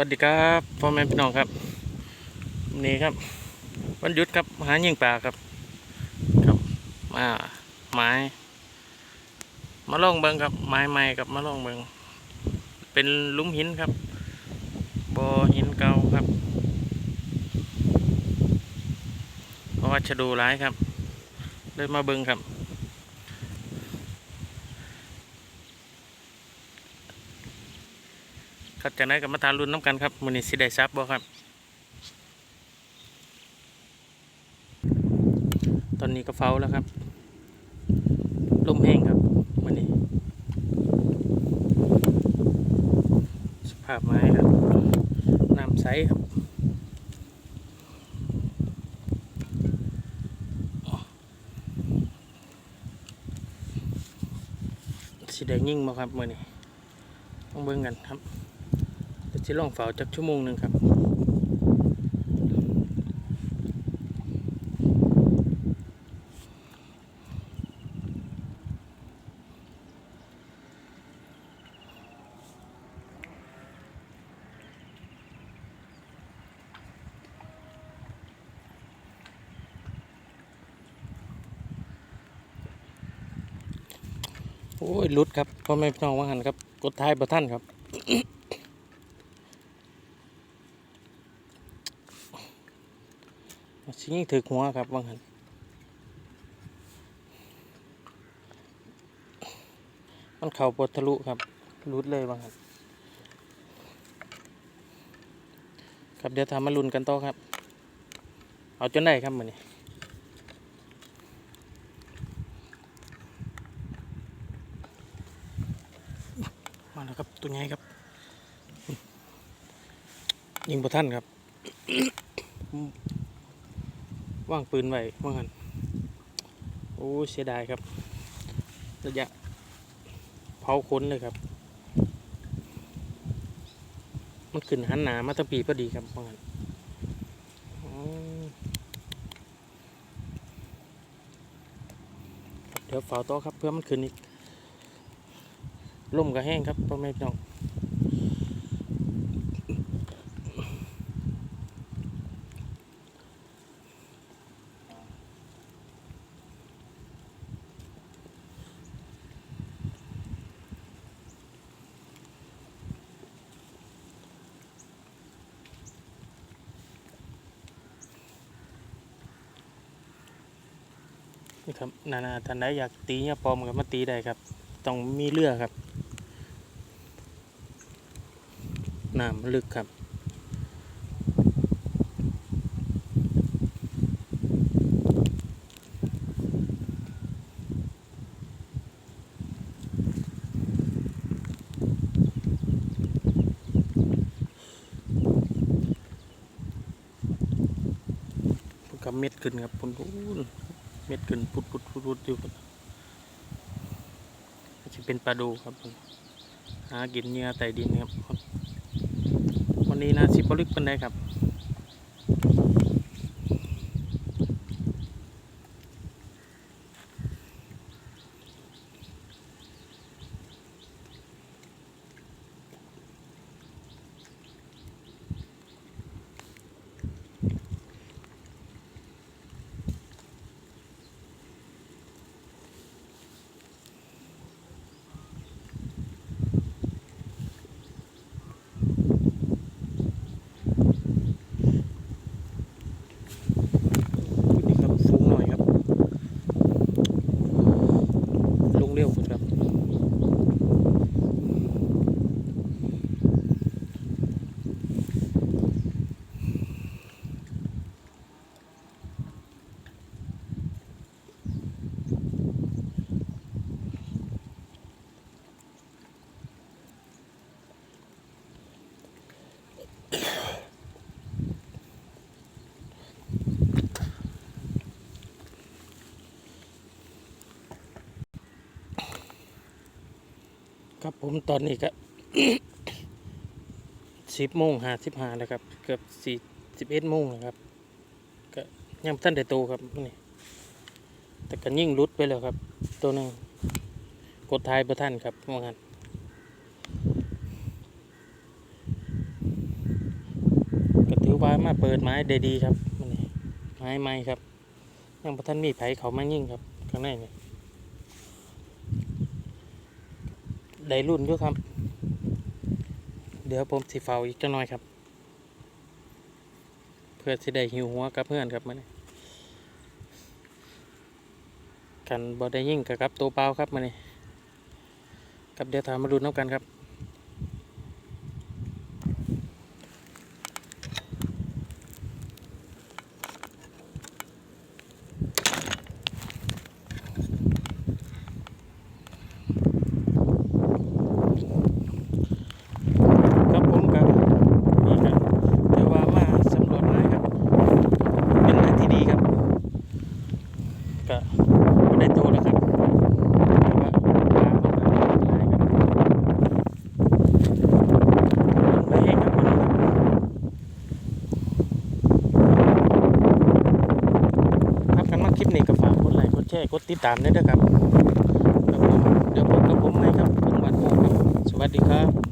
วัสดีครับพ่อแม่พี่น้องครับวันนี่ครับ วันหยุดครับหายิงปลาครับครับมาไม้ มาล่องเบิงครับไม้ใหม่ครับมาล่องเบิงเป็นลุมหินครับบ่อหินเก่าครับเพราะว่าชะดูร้ายครับเลยมาเบิงครับ ครับจากนั้นก็มาทานรุ่นน้ำกันครับมือนี้สิได้ซับบ่ครับ ตอนนี้ก็เฝ้าแล้วครับลมแห้งครับมือนี้ สภาพไม้ครับน้ำใสครับสิได้ยิ่งบ่ครับมือนี้ต้องเบิ่งกันครับ เดี๋ยวจะลองเฝ้าจักชั่วโมงหนึ่งครับโอ้ยลุดครับพ่อแม่พี่น้องว่าหันครับ กดท้ายประท่านครับ ชิงถือหัวครับบางหันมันเข่าปวดทะลุครับรุดเลยบางหันครับเดี๋ยวทำมาลุนกันต่อครับ เอาจนได้ครับมือนี้มาแล้วครับตัวใหญ่ครับ ยิงประท่านครับ ว่างปืนไว้ว่างันโอ้เสียดายครับ ระยะเผาค้นเลยครับ มันขึ้นหันหนามาตั้งปีพอดีครับว่างันอ๋อครับเดี๋ยวเฝ้าโต่อครับเพื่อมันขึ้นอีกลมก็แห้งครับพ่อแม่พี่น้อง นี่ครับนานาท่านใดอยากตีเนี่ยปลอมก็มาตีได้ครับ ต้องมีเรือครับน้ำลึกครับกับเม็ดขึ้นครับพุ่นพุ่น เม็ดขึ้นพุดพุดพุดพุดอยู่พุ่นจะเป็นปลาดูครับผมหากินเนื้อใต้ดินครับ วันนี้นาซิบลิกเป็นไดครับ นี่ครับสูงหน่อยครับ ลงเร็วครับ ครับผมตอนนี้ก็สิบโมงห้าสิบห้าแล้วครับ เกือบสี่สิบเอ็ดโมงแล้วครับ ก็ยังท่านได้โตครับนี่แต่ก็ยิ่งรุดไปแล้วครับ ตัวหนึงกดท้ายประท่านครับว่างั้นว่ามาเปิดไม้ได้ดีครับนี่ไม้ไม้ครับ ยังพระท่านมีไผเขามายิ่งครับ ข้างในนี่ ได้รุ่นด้วยครับ เดี๋ยวผมสิเฝ้าอีกจังหน่อยครับ เพื่อสิได้หิวหัวกับเพื่อนครับมันนี่กันบอได้ยิ่งกับครับตัวเปล่าครับมันนี่ครับเดี๋ยวถามมาดูน้ำกันครับผมครับนี่ครับเดี๋ยวว่ามาสำรวจไม้ครับ เป็นเรื่องที่ดีครับ ก็บ่ได้โตแล้วครับแต่ว่าปลามันก็หลายครับไปเองครับวันนี้ครับครับกันมาคลิปนี้ก็ฝากกดไลค์กดแชร์กดติดตามด้วยนะครับเดี๋ยวพบกับผมไหมครับผมวันโมครับสวัสดีครับ